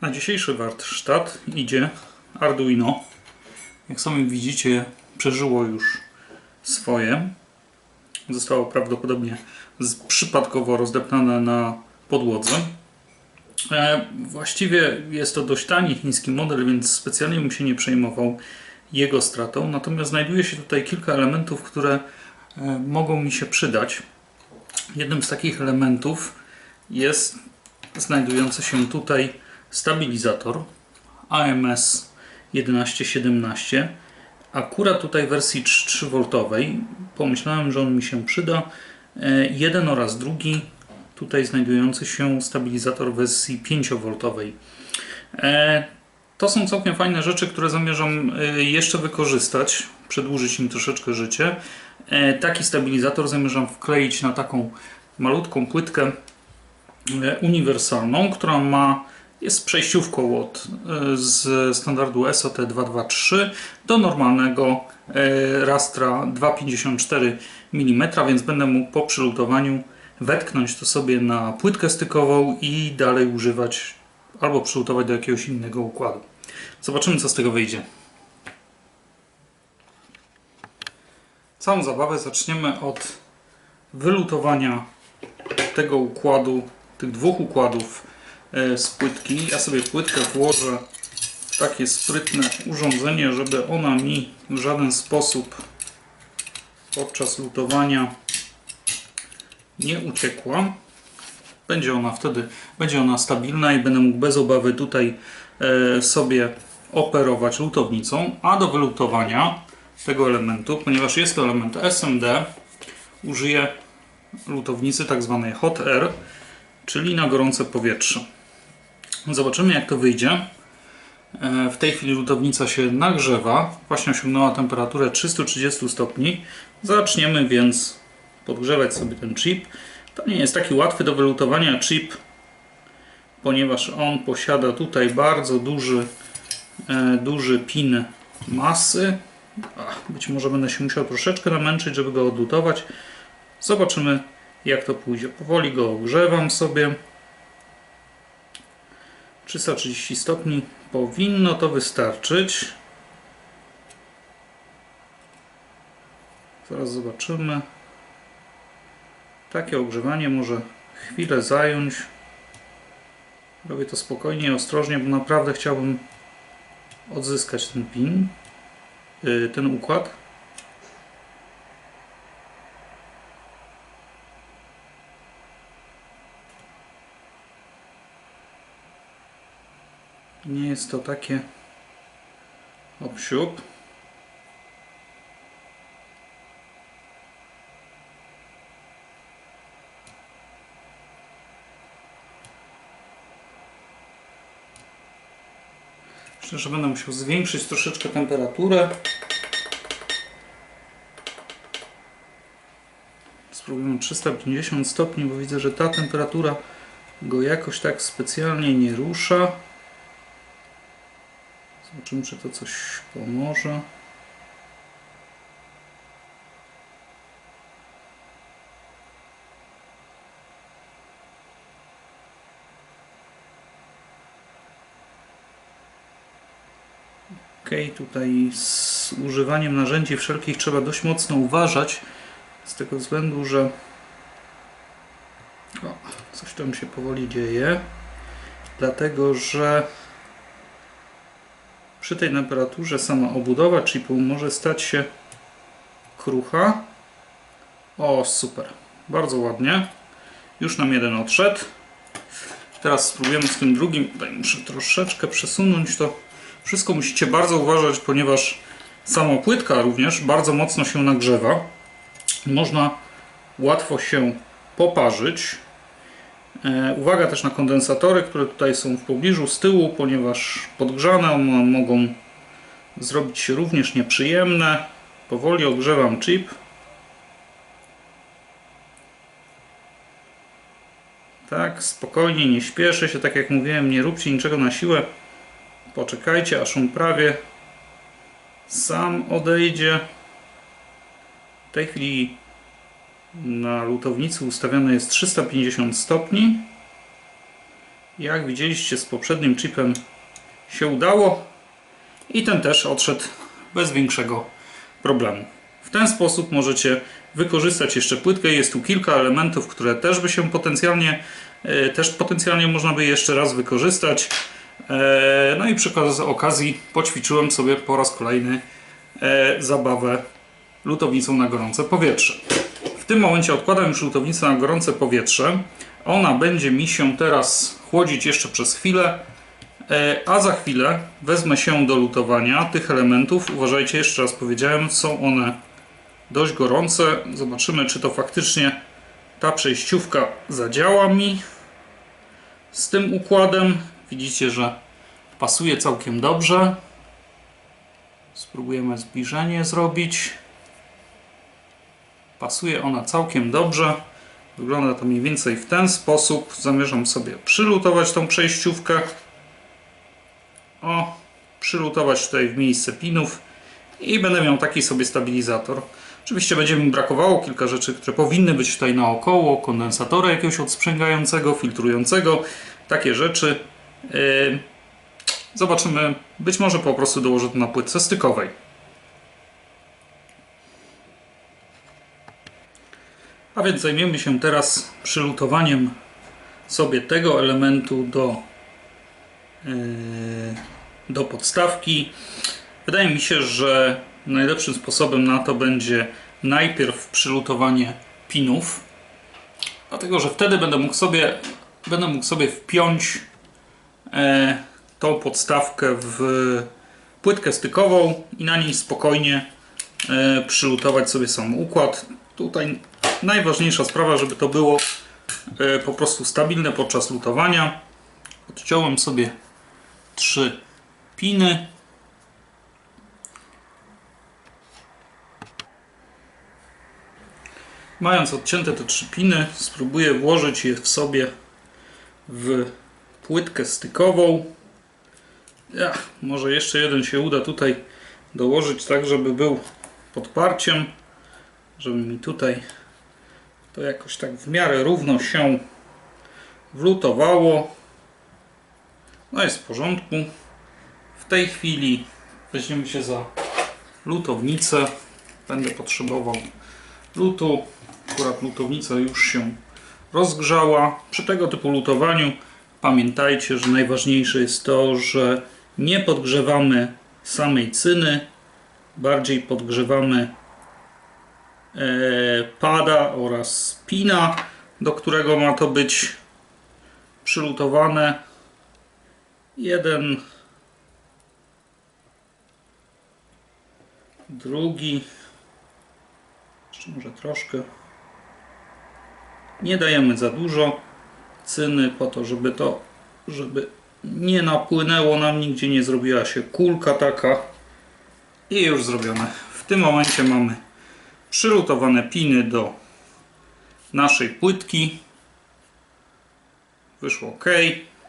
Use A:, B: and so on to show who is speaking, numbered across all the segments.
A: Na dzisiejszy warsztat idzie Arduino. Jak sami widzicie, przeżyło już swoje. Zostało prawdopodobnie przypadkowo rozdeptane na podłodze. E, właściwie jest to dość tani chiński model, więc specjalnie bym się nie przejmował jego stratą. Natomiast znajduje się tutaj kilka elementów, które e, mogą mi się przydać. Jednym z takich elementów jest znajdujący się tutaj stabilizator AMS 1117. Akurat tutaj wersji 3V. Pomyślałem, że on mi się przyda. E, Jeden oraz drugi. Tutaj znajdujący się stabilizator wersji 5V. E, To są całkiem fajne rzeczy, które zamierzam e, jeszcze wykorzystać, przedłużyć im troszeczkę życie. Taki stabilizator zamierzam wkleić na taką malutką płytkę uniwersalną, która ma jest przejściówką od e, z standardu SOT223 do normalnego e, rastra 2,54 mm, więc będę mógł po przylutowaniu wetknąć to sobie na płytkę stykową i dalej używać albo przylutować do jakiegoś innego układu. Zobaczymy co z tego wyjdzie. Całą zabawę zaczniemy od wylutowania tego układu, tych dwóch układów z płytki. Ja sobie płytkę włożę w takie sprytne urządzenie, żeby ona mi w żaden sposób podczas lutowania nie uciekła. Będzie ona wtedy będzie ona stabilna i będę mógł bez obawy tutaj e, sobie operować lutownicą, a do wylutowania tego elementu, ponieważ jest to element SMD, użyję lutownicy tak zwanej hot air, czyli na gorące powietrze. Zobaczymy jak to wyjdzie. E, W tej chwili lutownica się nagrzewa, właśnie osiągnęła temperaturę 330 stopni. Zaczniemy więc podgrzewać sobie ten chip. To nie jest taki łatwy do wylutowania chip, ponieważ on posiada tutaj bardzo duży, e, duży pin masy. Być może będę się musiał troszeczkę namęczyć, żeby go odlutować. Zobaczymy jak to pójdzie. Powoli go ogrzewam sobie. 330 stopni powinno to wystarczyć. Zaraz zobaczymy. Takie ogrzewanie może chwilę zająć. Robię to spokojnie i ostrożnie, bo naprawdę chciałbym odzyskać ten pin, yy, ten układ. Nie jest to takie obsiup. Myślę, że będę musiał zwiększyć troszeczkę temperaturę. Spróbujemy 350 stopni, bo widzę, że ta temperatura go jakoś tak specjalnie nie rusza. Zobaczymy, czy to coś pomoże. Ok, tutaj z używaniem narzędzi wszelkich trzeba dość mocno uważać, z tego względu, że o, coś tam się powoli dzieje, dlatego że przy tej temperaturze sama obudowa chipu może stać się krucha. O, super. Bardzo ładnie. Już nam jeden odszedł. Teraz spróbujemy z tym drugim. Tutaj muszę troszeczkę przesunąć to. Wszystko musicie bardzo uważać, ponieważ sama płytka również bardzo mocno się nagrzewa. Można łatwo się poparzyć. E, Uwaga też na kondensatory, które tutaj są w pobliżu z tyłu, ponieważ podgrzane mogą zrobić się również nieprzyjemne. Powoli ogrzewam chip. Tak, spokojnie, nie śpieszę się, tak jak mówiłem, nie róbcie niczego na siłę. Poczekajcie, aż on prawie sam odejdzie. W tej chwili na lutownicy ustawione jest 350 stopni. Jak widzieliście z poprzednim chipem się udało i ten też odszedł bez większego problemu. W ten sposób możecie wykorzystać jeszcze płytkę. Jest tu kilka elementów, które też by się potencjalnie, e, też potencjalnie można by jeszcze raz wykorzystać. E, No i przy okazji poćwiczyłem sobie po raz kolejny e, zabawę lutownicą na gorące powietrze. W tym momencie odkładam już lutownicę na gorące powietrze. Ona będzie mi się teraz chłodzić jeszcze przez chwilę, e, a za chwilę wezmę się do lutowania tych elementów. Uważajcie, jeszcze raz powiedziałem, są one dość gorące. Zobaczymy, czy to faktycznie ta przejściówka zadziała mi z tym układem. Widzicie, że pasuje całkiem dobrze. Spróbujemy zbliżenie zrobić. Pasuje ona całkiem dobrze. Wygląda to mniej więcej w ten sposób. Zamierzam sobie przylutować tą przejściówkę. O, przylutować tutaj w miejsce pinów i będę miał taki sobie stabilizator. Oczywiście będzie mi brakowało kilka rzeczy, które powinny być tutaj naokoło. Kondensatora jakiegoś odsprzęgającego, filtrującego. Takie rzeczy. Yy, Zobaczymy. Być może po prostu dołożę to na płytce stykowej. A więc zajmiemy się teraz przylutowaniem sobie tego elementu do, yy, do podstawki. Wydaje mi się, że najlepszym sposobem na to będzie najpierw przylutowanie pinów, dlatego że wtedy będę mógł sobie, będę mógł sobie wpiąć e, tą podstawkę w płytkę stykową i na niej spokojnie e, przylutować sobie sam układ. Tutaj najważniejsza sprawa, żeby to było e, po prostu stabilne podczas lutowania. Odciąłem sobie trzy piny. Mając odcięte te trzy piny, spróbuję włożyć je w sobie w płytkę stykową. Ja, może jeszcze jeden się uda tutaj dołożyć tak, żeby był podparciem, żeby mi tutaj to jakoś tak w miarę równo się wlutowało. No jest w porządku. W tej chwili weźmiemy się za lutownicę. Będę potrzebował lutu. Akurat lutownica już się rozgrzała. Przy tego typu lutowaniu pamiętajcie, że najważniejsze jest to, że nie podgrzewamy samej cyny, bardziej podgrzewamy pada oraz pina, do którego ma to być przylutowane. Jeden, drugi, jeszcze może troszkę. Nie dajemy za dużo cyny po to, żeby to, żeby nie napłynęło nam, nigdzie nie zrobiła się kulka taka i już zrobione. W tym momencie mamy przylutowane piny do naszej płytki. Wyszło ok.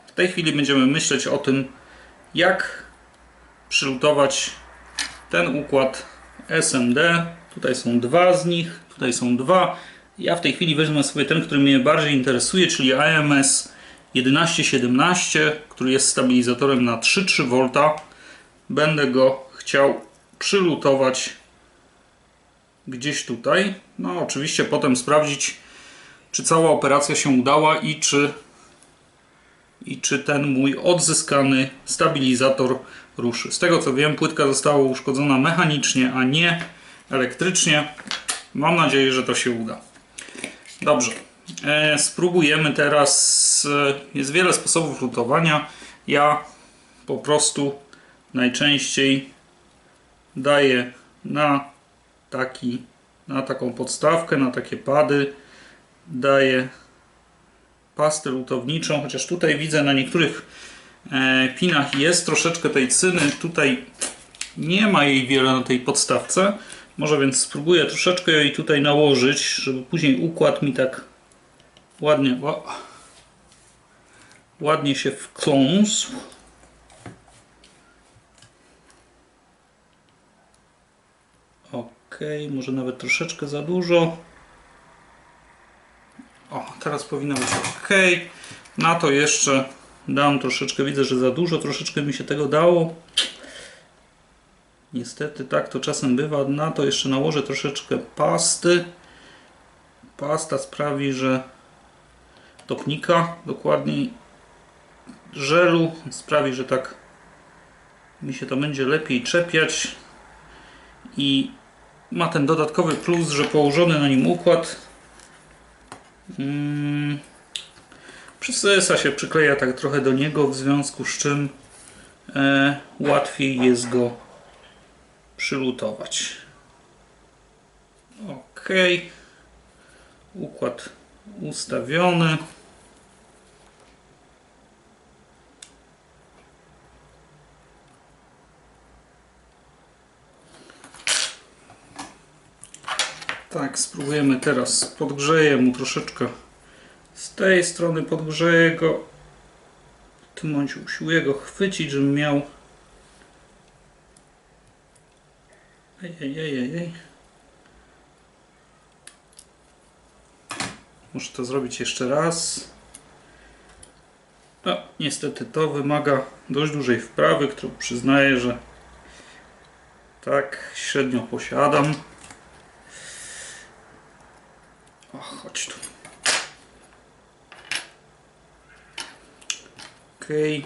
A: W tej chwili będziemy myśleć o tym, jak przylutować ten układ SMD. Tutaj są dwa z nich, tutaj są dwa. Ja w tej chwili wezmę sobie ten, który mnie bardziej interesuje, czyli AMS 1117, który jest stabilizatorem na 3,3 V. Będę go chciał przylutować gdzieś tutaj. No, oczywiście potem sprawdzić, czy cała operacja się udała i czy, i czy ten mój odzyskany stabilizator ruszy. Z tego co wiem, płytka została uszkodzona mechanicznie, a nie elektrycznie. Mam nadzieję, że to się uda. Dobrze. E, spróbujemy teraz. E, jest wiele sposobów lutowania. Ja po prostu najczęściej daję na taki, na taką podstawkę, na takie pady. Daję pastę lutowniczą, chociaż tutaj widzę na niektórych e, pinach jest troszeczkę tej cyny. Tutaj nie ma jej wiele na tej podstawce. Może więc spróbuję troszeczkę jej tutaj nałożyć, żeby później układ mi tak ładnie, ładnie się wkląsł. Ok, może nawet troszeczkę za dużo. O, teraz powinno być ok. Na to jeszcze Dam troszeczkę, widzę, że za dużo, troszeczkę mi się tego dało. Niestety tak to czasem bywa. Na to jeszcze nałożę troszeczkę pasty. Pasta sprawi, że topnika, dokładniej żelu, sprawi, że tak mi się to będzie lepiej czepiać i ma ten dodatkowy plus, że położony na nim układ mm, przysysa się, przykleja tak trochę do niego, w związku z czym e, łatwiej jest go przylutować. Ok. Układ ustawiony. Tak, spróbujemy teraz. Podgrzeję mu troszeczkę z tej strony, podgrzeję go. W tym usiłuję go chwycić, żebym miał. Ej, ej, ej, ej, ej. Muszę to zrobić jeszcze raz. No, niestety to wymaga dość dużej wprawy, którą przyznaję, że tak średnio posiadam. O, chodź tu. Okej.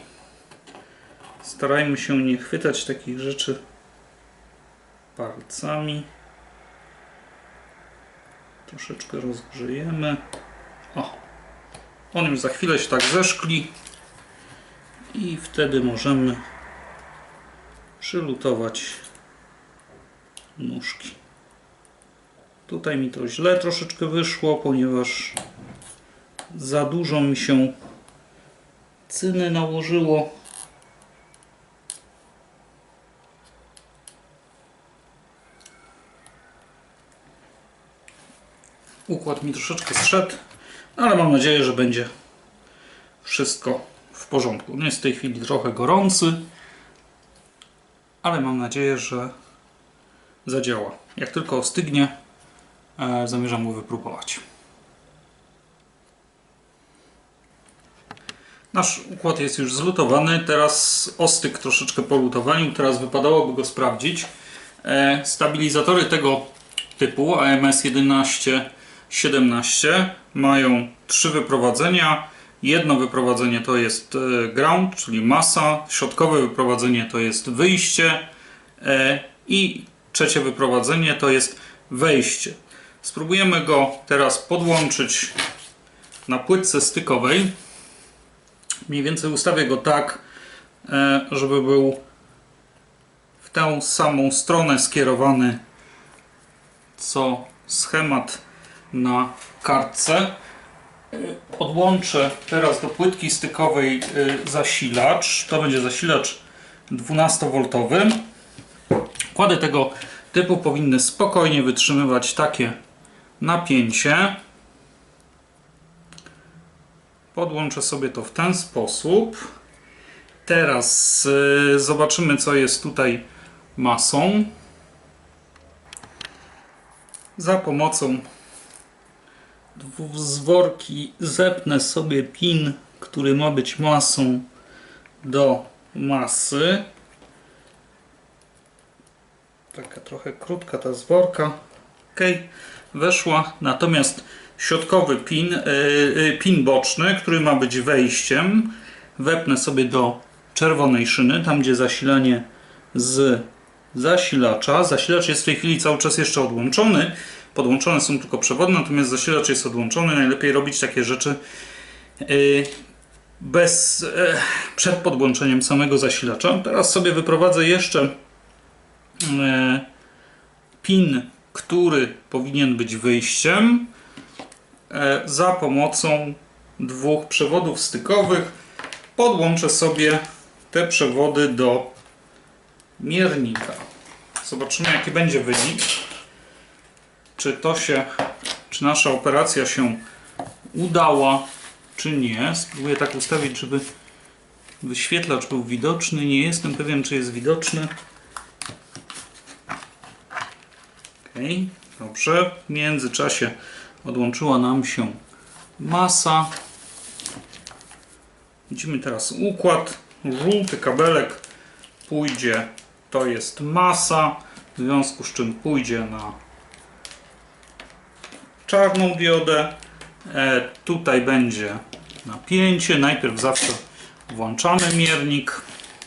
A: Starajmy się nie chwytać takich rzeczy palcami. Troszeczkę rozgrzejemy. O, on już za chwilę się tak zeszkli i wtedy możemy przylutować nóżki. Tutaj mi to źle troszeczkę wyszło, ponieważ za dużo mi się cyny nałożyło. Układ mi troszeczkę zszedł, ale mam nadzieję, że będzie wszystko w porządku. Jest w tej chwili trochę gorący, ale mam nadzieję, że zadziała. Jak tylko ostygnie, zamierzam go wypróbować. Nasz układ jest już zlutowany, teraz ostyk troszeczkę po lutowaniu, teraz wypadałoby go sprawdzić. E, stabilizatory tego typu AMS 1117 mają trzy wyprowadzenia. Jedno wyprowadzenie to jest e, ground, czyli masa, środkowe wyprowadzenie to jest wyjście e, i trzecie wyprowadzenie to jest wejście. Spróbujemy go teraz podłączyć na płytce stykowej. Mniej więcej ustawię go tak, e, żeby był w tę samą stronę skierowany co schemat na kartce. Podłączę teraz do płytki stykowej e, zasilacz. To będzie zasilacz 12V. Układy tego typu powinny spokojnie wytrzymywać takie napięcie. Podłączę sobie to w ten sposób. Teraz y, zobaczymy, co jest tutaj masą. Za pomocą zworki zepnę sobie pin, który ma być masą do masy. Taka trochę krótka ta zworka. Ok, weszła. Natomiast środkowy pin, yy, pin boczny, który ma być wejściem, wepnę sobie do czerwonej szyny, tam gdzie zasilanie z zasilacza. Zasilacz jest w tej chwili cały czas jeszcze odłączony. Podłączone są tylko przewody, natomiast zasilacz jest odłączony. Najlepiej robić takie rzeczy yy, bez, yy, przed podłączeniem samego zasilacza. Teraz sobie wyprowadzę jeszcze E, pin, który powinien być wyjściem e, za pomocą dwóch przewodów stykowych podłączę sobie te przewody do miernika. Zobaczymy jaki będzie wynik. Czy to się, czy nasza operacja się udała, czy nie. Spróbuję tak ustawić, żeby wyświetlacz był widoczny. Nie jestem pewien, czy jest widoczny. Ok, dobrze. W międzyczasie odłączyła nam się masa. Widzimy teraz układ. Żółty kabelek pójdzie, to jest masa, w związku z czym pójdzie na czarną diodę. E, tutaj będzie napięcie. Najpierw zawsze włączamy miernik.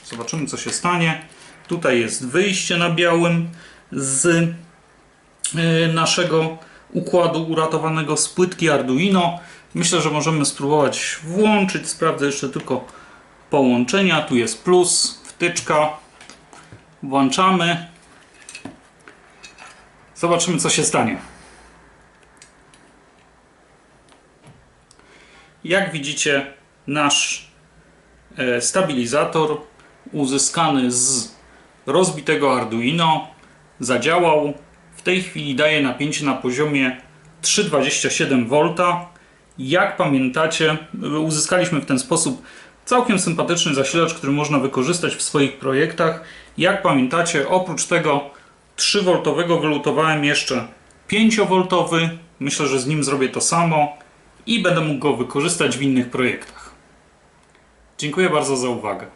A: Zobaczymy co się stanie. Tutaj jest wyjście na białym z naszego układu uratowanego z płytki Arduino. Myślę, że możemy spróbować włączyć. Sprawdzę jeszcze tylko połączenia. Tu jest plus, wtyczka. Włączamy. Zobaczymy co się stanie. Jak widzicie, nasz e, stabilizator uzyskany z rozbitego Arduino zadziałał. W tej chwili daje napięcie na poziomie 3,27 V. Jak pamiętacie, uzyskaliśmy w ten sposób całkiem sympatyczny zasilacz, który można wykorzystać w swoich projektach. Jak pamiętacie, oprócz tego 3V wylutowałem jeszcze 5V. Myślę, że z nim zrobię to samo i będę mógł go wykorzystać w innych projektach. Dziękuję bardzo za uwagę.